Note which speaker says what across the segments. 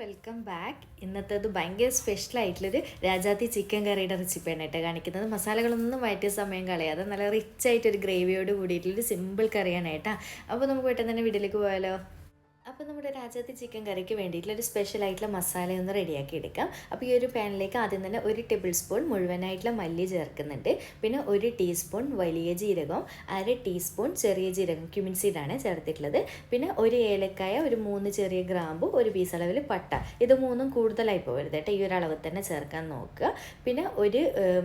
Speaker 1: Welcome back ഇന്നത്തേത് ഭയങ്കര special ആയിട്ടുള്ളൊരു രാജാത്തി chicken കറിയുടെ റെസിപ്പിയാണ് കേട്ടോ കാണിക്കുന്നത്. മസാലകളൊന്നും വഴറ്റിയ സമയം കളയാതെ നല്ല റിച്ച് ആയിട്ടൊരു ഗ്രേവിയോട് കൂടിയിട്ടുള്ളൊരു സിമ്പിൾ കറിയാണ് കേട്ടോ. അപ്പോൾ നമുക്ക് പെട്ടെന്ന് തന്നെ വീട്ടിലേക്ക് പോയാലോ? അപ്പോൾ നമ്മുടെ രാജാത്തി ചിക്കൻ കറിക്ക് വേണ്ടിയിട്ടുള്ള ഒരു സ്പെഷ്യൽ ആയിട്ടുള്ള മസാല ഒന്ന് റെഡിയാക്കി എടുക്കാം. അപ്പോൾ ഈ ഒരു പാനിലേക്ക് ആദ്യം തന്നെ ഒരു ടേബിൾ സ്പൂൺ മുഴുവനായിട്ടുള്ള മല്ലി ചേർക്കുന്നുണ്ട്. പിന്നെ ഒരു ടീസ്പൂൺ വലിയ ജീരകം അര ടീസ്പൂൺ ചെറിയ ജീരകം ക്യുമിൻ സീഡാണ് ചേർത്തിട്ടുള്ളത്. പിന്നെ ഒരു ഏലക്കായ ഒരു മൂന്ന് ചെറിയ ഗ്രാമ്പു ഒരു പീസ് അളവിൽ പട്ട. ഇത് മൂന്നും കൂടുതലായി പോകരുത് കേട്ടോ. ഈ ഒരു അളവ് തന്നെ ചേർക്കാൻ നോക്കുക. പിന്നെ ഒരു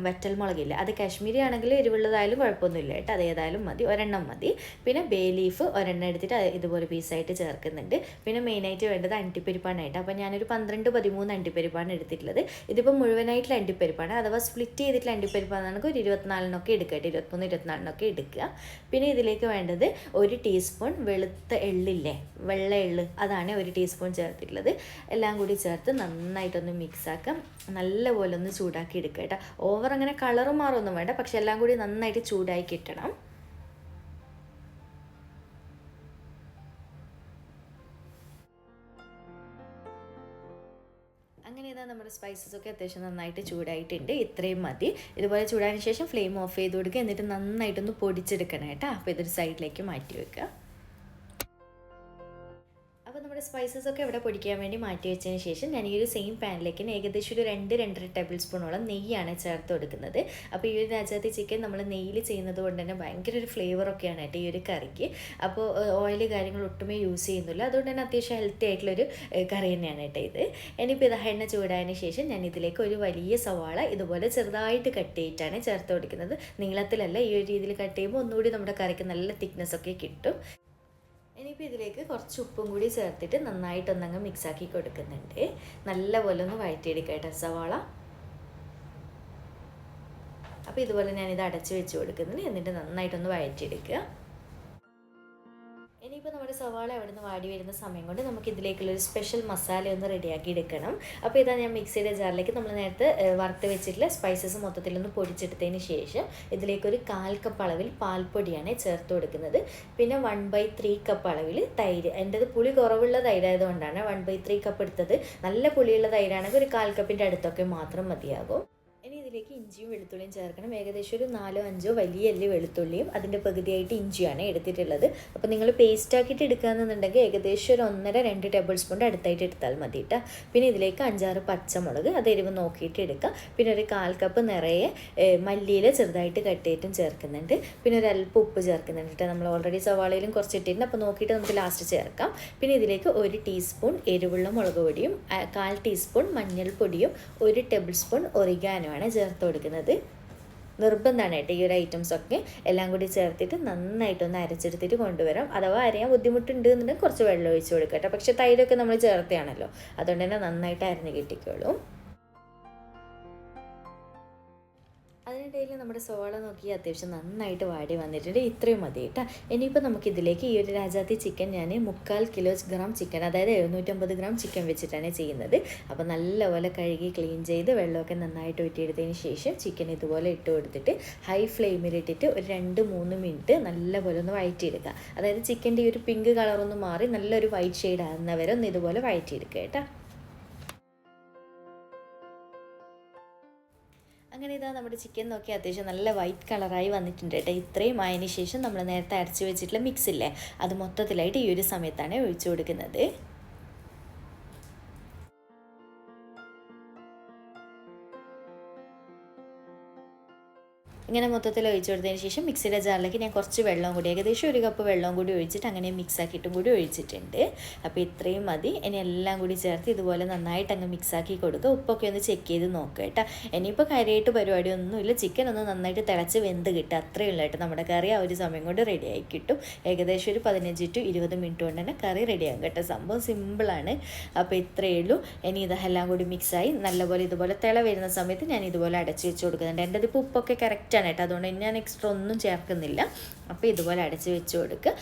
Speaker 1: വറ്റൽ മുളകില്ല? അത് കാശ്മീരി ആണെങ്കിൽ എരിവുള്ളതായാലും കുഴപ്പമൊന്നുമില്ല കേട്ടോ. അത് ഏതായാലും മതി. ഒരെണ്ണം മതി. പിന്നെ ബേ ലീഫ് ഒരെണ്ണം എടുത്തിട്ട് ഇതുപോലെ പീസായിട്ട് ചേർക്കുന്നുണ്ട്. പിന്നെ മെയിനായിട്ട് വേണ്ടത് അണ്ടിപ്പരിപ്പാണ് കേട്ടോ അപ്പോൾ ഞാനൊരു പന്ത്രണ്ട് പതിമൂന്ന് അണ്ടിപ്പരിപ്പാണ് എടുത്തിട്ടുള്ളത്. ഇതിപ്പോൾ മുഴുവനായിട്ടുള്ള അണ്ടിപ്പരിപ്പാണ്. അഥവാ സ്പ്ലിറ്റ് ചെയ്തിട്ടുള്ള അണ്ടിപ്പരിപ്പാണ് അണ്ടിപ്പരിപ്പാണെങ്കിൽ ഒരു ഇരുപത്തിനാലിനൊക്കെ എടുക്കുക ഇരുപത്തൊന്ന് ഇരുപത്തിനാലിനൊക്കെ എടുക്കുക. പിന്നെ ഇതിലേക്ക് വേണ്ടത് ഒരു ടീസ്പൂൺ വെളുത്ത എള്ളില്ലേ? വെള്ള എള്ള്. അതാണ് ഒരു ടീസ്പൂൺ ചേർത്തിട്ടുള്ളത്. എല്ലാം കൂടി ചേർത്ത് നന്നായിട്ടൊന്ന് മിക്സാക്കാം നല്ലപോലെ ഒന്ന് ചൂടാക്കി എടുക്കുക കേട്ടോ. ഓവർ അങ്ങനെ കളറ് മാറൊന്നും വേണ്ട. പക്ഷെ എല്ലാം കൂടി നന്നായിട്ട് ചൂടാക്കി കിട്ടണം. അങ്ങനെ ഇതാ നമ്മുടെ സ്പൈസസ് ഒക്കെ അത്യാവശ്യം നന്നായിട്ട് ചൂടായിട്ടുണ്ട്. ഇത്രയും മതി. ഇതുപോലെ ചൂടായതിനു ശേഷം ഫ്ലെയിം ഓഫ് ചെയ്ത് കൊടുക്കുക. എന്നിട്ട് നന്നായിട്ടൊന്ന് പൊടിച്ചെടുക്കണം കേട്ടോ. അപ്പോൾ ഇതൊരു സൈഡിലേക്ക് മാറ്റി വെക്കുക. നമ്മുടെ സ്പൈസസ് ഒക്കെ ഇവിടെ പൊടിക്കാൻ വേണ്ടി മാറ്റി വെച്ചതിന് ശേഷം ഞാൻ ഈ ഒരു സെയിം പാനിലേക്ക് ഏകദേശം ഒരു രണ്ട് രണ്ടര ടേബിൾ സ്പൂണോളം നെയ്യാണ് ചേർത്ത് കൊടുക്കുന്നത്. അപ്പോൾ ഈ ഒരു രാജാത്തി ചിക്കൻ നമ്മൾ നെയ്യിൽ ചെയ്യുന്നത് കൊണ്ട് തന്നെ ഭയങ്കര ഒരു ഫ്ലേവർ ഫ്ലേവറൊക്കെയാണ് കേട്ടോ ഈ ഒരു കറിക്ക്. അപ്പോൾ ഓയിൽ കാര്യങ്ങൾ ഒട്ടുമേ യൂസ് ചെയ്യുന്നില്ല. അതുകൊണ്ട് തന്നെ അത്യാവശ്യം ഹെൽത്തി ആയിട്ടുള്ളൊരു കറി തന്നെയാണ് കേട്ടോ ഇത്. ഇനിയിപ്പോൾ ഇത് എണ്ണ ചൂടായതിന് ശേഷം ഞാൻ ഇതിലേക്ക് ഒരു വലിയ സവാള ഇതുപോലെ ചെറുതായിട്ട് കട്ട് ചെയ്തിട്ടാണ് ചേർത്ത് കൊടുക്കുന്നത്. നീളത്തിലല്ല ഈ ഒരു രീതിയിൽ കട്ട് ചെയ്യുമ്പോൾ ഒന്നുകൂടി നമ്മുടെ കറിക്ക് നല്ല തിക്നെസ് ഒക്കെ കിട്ടും. ഇനിയിപ്പോൾ ഇതിലേക്ക് കുറച്ച് ഉപ്പും കൂടി ചേർത്തിട്ട് നന്നായിട്ടൊന്നങ്ങ് മിക്സാക്കി കൊടുക്കുന്നുണ്ട്. നല്ലപോലെ ഒന്ന് വഴറ്റിയെടുക്കുക സവാള. അപ്പോൾ ഇതുപോലെ ഞാനിത് അടച്ച് വെച്ച് കൊടുക്കുന്നുണ്ട്. എന്നിട്ട് നന്നായിട്ടൊന്ന് വഴറ്റിയെടുക്കുക. ഇനിയിപ്പോൾ നമ്മുടെ സവാള അവിടെ നിന്ന് വാടി വരുന്ന സമയം കൊണ്ട് നമുക്ക് ഇതിലേക്കുള്ളൊരു സ്പെഷ്യൽ മസാല ഒന്ന് റെഡിയാക്കി എടുക്കണം. അപ്പോൾ ഇതാ ഞാൻ മിക്സിയുടെ ജാറിലേക്ക് നമ്മൾ നേരത്തെ വറുത്ത് വെച്ചിട്ടുള്ള സ്പൈസസ് മൊത്തത്തിലൊന്ന് പൊടിച്ചെടുത്തതിന് ശേഷം ഇതിലേക്കൊരു കാൽ കപ്പ് അളവിൽ പാൽപ്പൊടിയാണ് ചേർത്ത് കൊടുക്കുന്നത്. പിന്നെ വൺ ബൈ ത്രീ കപ്പ് അളവിൽ തൈര്. എന്റെത് പുളി കുറവുള്ള തൈരായതുകൊണ്ടാണ് വൺ ബൈ ത്രീ കപ്പ് എടുത്തത്. നല്ല പുളിയുള്ള തൈരാണെങ്കിൽ ഒരു കാൽ കപ്പിന്റെ അടുത്തൊക്കെ മാത്രം മതിയാകും. ഇതിലേക്ക് ഇഞ്ചിയും വെളുത്തുള്ളിയും ചേർക്കണം. ഏകദേശം ഒരു നാലോ അഞ്ചോ വലിയ അല്ലി വെളുത്തുള്ളിയും അതിന്റെ പകുതിയായിട്ട് ഇഞ്ചിയാണ് എടുത്തിട്ടുള്ളത്. അപ്പോൾ നിങ്ങൾ പേസ്റ്റ് ആക്കിയിട്ട് എടുക്കുകയെന്നുണ്ടെങ്കിൽ ഏകദേശം ഒരു ഒന്നര രണ്ട് ടേബിൾ സ്പൂണിന്റെ അടുത്തായിട്ട് എടുത്താൽ മതി കേട്ടോ പിന്നെ ഇതിലേക്ക് അഞ്ചാറ് പച്ചമുളക് അത് എരിവ് നോക്കിയിട്ട് എടുക്കുക പിന്നെ ഒരു കാൽ കപ്പ് നിറയെ മല്ലിയില ചെറുതായിട്ട് കട്ട് ചെയ്തിട്ടും ചേർക്കുന്നുണ്ട്. പിന്നെ ഒരു അല്പം ഉപ്പ് ചേർക്കുന്നുണ്ട് കേട്ടോ നമ്മൾ ഓൾറെഡി സവാളയിലും കുറച്ച് ഇട്ടിട്ടുണ്ട്. അപ്പോൾ നോക്കിയിട്ട് നമുക്ക് ലാസ്റ്റ് ചേർക്കാം. പിന്നെ ഇതിലേക്ക് ഒരു ടീസ്പൂൺ എരിവുള്ള മുളക് പൊടിയും കാൽ ടീസ്പൂൺ മഞ്ഞൾപ്പൊടിയും ഒരു ടേബിൾ സ്പൂൺ ഒറിഗാനുമാണ് ചേർത്ത് കൊടുക്കുന്നത്. നിർബന്ധമാണ് കേട്ടോ ഈ ഒരു ഐറ്റംസ് ഒക്കെ. എല്ലാം കൂടി ചേർത്തിട്ട് നന്നായിട്ടൊന്ന് അരച്ചെടുത്തിട്ട് കൊണ്ടുവരാം. അഥവാ അരയാൻ ബുദ്ധിമുട്ടുണ്ട് എന്നുണ്ടെങ്കിൽ കുറച്ച് വെള്ളം ഒഴിച്ച് കൊടുക്കാം കേട്ടോ. പക്ഷേ തൈരൊക്കെ നമ്മൾ ചേർത്തയാണല്ലോ അതുകൊണ്ട് തന്നെ നന്നായിട്ട് അരഞ്ഞ് കിട്ടിക്കോളും. അതിനിടയിൽ നമ്മുടെ സോള നോക്കി അത്യാവശ്യം നന്നായിട്ട് വാടി വന്നിട്ടുണ്ട്. ഇത്രയും മതി കേട്ടോ. ഇനിയിപ്പോൾ നമുക്ക് ഇതിലേക്ക് ഈ ഒരു രാജാത്തി ചിക്കൻ ഞാൻ മുക്കാൽ കിലോ ഗ്രാം ചിക്കൻ അതായത് എഴുന്നൂറ്റമ്പത് ഗ്രാം ചിക്കൻ വെച്ചിട്ടാണ് ചെയ്യുന്നത്. അപ്പോൾ നല്ലപോലെ കഴുകി ക്ലീൻ ചെയ്ത് വെള്ളമൊക്കെ നന്നായിട്ട് ഊറ്റിയെടുത്തതിന് ശേഷം ചിക്കൻ ഇതുപോലെ ഇട്ട് കൊടുത്തിട്ട് ഹൈ ഫ്ലെയിമിലിട്ടിട്ട് ഒരു രണ്ട് മൂന്ന് മിനിറ്റ് നല്ലപോലെ ഒന്ന് വഴറ്റിയെടുക്കുക. അതായത് ചിക്കന്റെ ഈ ഒരു പിങ്ക് കളറൊന്ന് മാറി നല്ലൊരു വൈറ്റ് ഷെയ്ഡ് ആകുന്നവരെ ഒന്ന് ഇതുപോലെ വഴറ്റിയെടുക്കുക കേട്ടോ. ഇതാ നമ്മുടെ ചിക്കൻ നോക്കി അത്യാവശ്യം നല്ല വൈറ്റ് കളറായി വന്നിട്ടുണ്ട് കേട്ടോ ഇത്രയും ആയതിന് ശേഷം നമ്മൾ നേരത്തെ അരച്ച് വെച്ചിട്ടുള്ള മിക്സില്ലേ അത് മൊത്തത്തിലായിട്ട് ഈ ഒരു സമയത്താണ് ഒഴിച്ചു കൊടുക്കുന്നത്. ഇങ്ങനെ മൊത്തത്തിൽ ഒഴിച്ചു കൊടുത്തതിന് ശേഷം മിക്സിയുടെ ജാറിലേക്ക് ഞാൻ കുറച്ച് വെള്ളം കൂടി ഏകദേശം ഒരു കപ്പ് വെള്ളം കൂടി ഒഴിച്ചിട്ട് അങ്ങനെ മിക്സ് ആക്കിയിട്ടും കൂടി ഒഴിച്ചിട്ടുണ്ട്. അപ്പോൾ ഇത്രയും മതി. ഇനി എല്ലാം കൂടി ചേർത്ത് ഇതുപോലെ നന്നായിട്ട് അങ്ങ് മിക്സ് ആക്കി കൊടുക്കുക. ഉപ്പൊക്കെ ഒന്ന് ചെക്ക് ചെയ്ത് നോക്കുക കേട്ടോ. ഇനിയിപ്പോൾ കാര്യമായിട്ട് പരിപാടിയൊന്നുമില്ല ചിക്കൻ ഒന്ന് നന്നായിട്ട് തിളച്ച് വെന്ത് കിട്ടുക. അത്രയേ ഉള്ളൂ കേട്ടോ. നമ്മുടെ കറി ആ ഒരു സമയം കൊണ്ട് റെഡി ആയി കിട്ടും. ഏകദേശം ഒരു പതിനഞ്ച് ടു ഇരുപത് മിനിറ്റ് കൊണ്ട് തന്നെ കറി റെഡിയാകും കേട്ടോ. സംഭവം സിമ്പിളാണ് അപ്പോൾ ഇത്രയേ ഉള്ളൂ. ഇനി ഇതെല്ലാം കൂടി മിക്സായി നല്ലപോലെ ഇതുപോലെ തിള വരുന്ന സമയത്ത് ഞാൻ ഇതുപോലെ അടച്ച് വെച്ച് കൊടുക്കുന്നുണ്ട്. എന്റെ ഇതിപ്പോൾ ഉപ്പൊക്കെ കറക്റ്റാണ് കേട്ടോ. അതുകൊണ്ട് ഞാൻ എക്സ്ട്രാ ഒന്നും ചേർക്കുന്നില്ല. അപ്പോൾ ഇതുപോലെ അടച്ച് വെച്ച് കൊടുക്കുക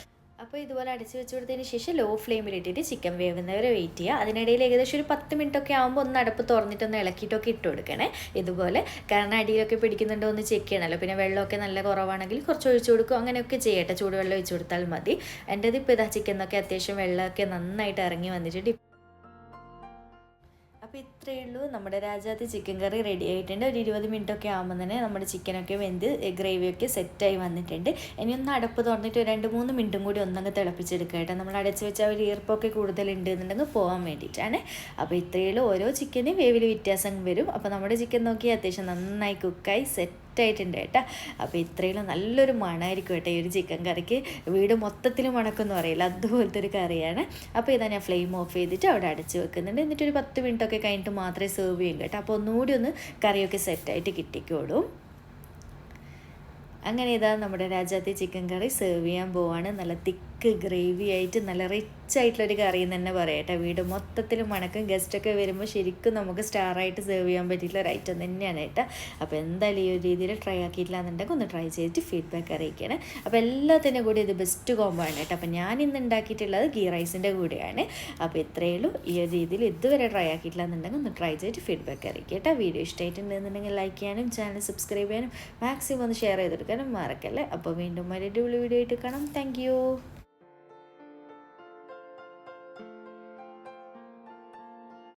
Speaker 1: അപ്പോൾ ഇതുപോലെ അടച്ചു വെച്ച് കൊടുത്തതിന് ശേഷം ലോ ഫ്ലെയിമിൽ ഇട്ടിട്ട് ചിക്കൻ വേവുന്നവരെ വെയിറ്റ് ചെയ്യുക. അതിനിടയിൽ ഏകദേശം ഒരു പത്ത് മിനിറ്റ് ഒക്കെ ആകുമ്പോൾ ഒന്ന് അടപ്പ് തുറന്നിട്ടൊന്ന് ഇളക്കിയിട്ടൊക്കെ ഇട്ട് കൊടുക്കണേ. ഇതുപോലെ കാരണം അടിയിലൊക്കെ പിടിക്കുന്നുണ്ടോ എന്ന് ചെക്ക് ചെയ്യണമല്ലോ പിന്നെ വെള്ളമൊക്കെ നല്ല കുറവാണെങ്കിൽ കുറച്ച് ഒഴിച്ചു കൊടുക്കും. അങ്ങനെയൊക്കെ ചെയ്യട്ടെ. ചൂടുവെള്ളം ഒഴിച്ചു കൊടുത്താൽ മതി. എന്റെത് ഇപ്പോൾ ഇതാ ചിക്കനൊക്കെ അത്യാവശ്യം വെള്ളമൊക്കെ നന്നായിട്ട് ഇറങ്ങി വന്നിട്ടുണ്ട്. അപ്പോൾ ഇത്രയേ ഉള്ളൂ. നമ്മുടെ രാജാത്തി ചിക്കൻ കറി റെഡി ആയിട്ടുണ്ട്. ഒരു ഇരുപത് മിനിറ്റ് ഒക്കെ ആകുമ്പോൾ തന്നെ നമ്മുടെ ചിക്കനൊക്കെ വെന്ത് ഗ്രേവിയൊക്കെ സെറ്റായി വന്നിട്ടുണ്ട്. ഇനി ഒന്ന് അടപ്പ് തുറന്നിട്ട് രണ്ട് മൂന്ന് മിനിറ്റും കൂടി ഒന്നങ്ങ് തിളപ്പിച്ചെടുക്കുക കേട്ടോ. നമ്മൾ അടച്ച് വെച്ചാൽ ഒരു ഈർപ്പൊക്കെ കൂടുതലുണ്ട് എന്നുണ്ടെങ്കിൽ പോകാൻ വേണ്ടിയിട്ടാണ്. അപ്പോൾ ഇത്രയേ ഉള്ളൂ. ഓരോ ചിക്കന് വേവിൽ വ്യത്യാസം വരും. അപ്പോൾ നമ്മുടെ ചിക്കൻ നോക്കി അത്യാവശ്യം നന്നായി കുക്കായി സെറ്റ് സെറ്റായിട്ടുണ്ട് കേട്ടോ. അപ്പോൾ ഇത്രയും നല്ലൊരു മണമായിരിക്കും കേട്ടോ ഈ ഒരു ചിക്കൻ കറിക്ക് വീട് മൊത്തത്തിൽ മണക്കൊന്നും അറിയില്ല അതുപോലത്തെ ഒരു കറിയാണ്. അപ്പോൾ ഇതാ ഞാൻ ഫ്ലെയിം ഓഫ് ചെയ്തിട്ട് അവിടെ അടച്ച് വെക്കുന്നുണ്ട്. എന്നിട്ട് ഒരു പത്ത് മിനിറ്റ് ഒക്കെ കഴിഞ്ഞിട്ട് മാത്രമേ സെർവ് ചെയ്യും കേട്ടോ. അപ്പോൾ ഒന്നുകൂടി ഒന്ന് കറിയൊക്കെ സെറ്റായിട്ട് കിട്ടിക്കോളും. അങ്ങനെ ഇതാ നമ്മുടെ രാജാത്തി ചിക്കൻ കറി സെർവ് ചെയ്യാൻ പോവാണ്. നല്ല തിക്ക് ഗ്രേവി ആയിട്ട് നല്ല റിച്ച് ആയിട്ടുള്ളൊരു കറി എന്ന് തന്നെ പറയട്ടെ വീട് മൊത്തത്തിൽ മണക്കും ഗസ്റ്റൊക്കെ വരുമ്പോൾ ശരിക്കും നമുക്ക് സ്റ്റാറായിട്ട് സെർവ് ചെയ്യാൻ പറ്റിയിട്ടുള്ള ഒരു ഐറ്റം തന്നെയാണ് കേട്ടോ. അപ്പോൾ എന്തായാലും ഈ ഒരു രീതിയിൽ ട്രൈ ആക്കിയിട്ടില്ല എന്നുണ്ടെങ്കിൽ ഒന്ന് ട്രൈ ചെയ്തിട്ട് ഫീഡ്ബാക്ക് അറിയിക്കണം. അപ്പോൾ എല്ലാത്തിന്റെ കൂടി ഇത് ബെസ്റ്റ് കോംബോ ആണ് കേട്ടോ. അപ്പോൾ ഞാൻ ഇന്ന് ഉണ്ടാക്കിയിട്ടുള്ളത് ഗീ റൈസിന്റെ കൂടെയാണ്. അപ്പോൾ ഇത്രയേ ഉള്ളൂ. ഈ ഒരു രീതിയിൽ ഇതുവരെ ട്രൈ ആക്കിയിട്ടില്ല എന്നുണ്ടെങ്കിൽ ഒന്ന് ട്രൈ ചെയ്തിട്ട് ഫീഡ്ബാക്ക് അറിയിക്കുക കേട്ടോ. വീഡിയോ ഇഷ്ടമായിട്ടുണ്ടെന്നുണ്ടെങ്കിൽ ലൈക്ക് ചെയ്യാനും ചാനൽ സബ്സ്ക്രൈബ് ചെയ്യാനും മാക്സിമം ഒന്ന് ഷെയർ ചെയ്തെടുക്കാനും മറക്കല്ലേ? അപ്പോൾ വീണ്ടും ഒരു അടിപൊളി വീഡിയോ ആയിട്ട് കാണാം. താങ്ക്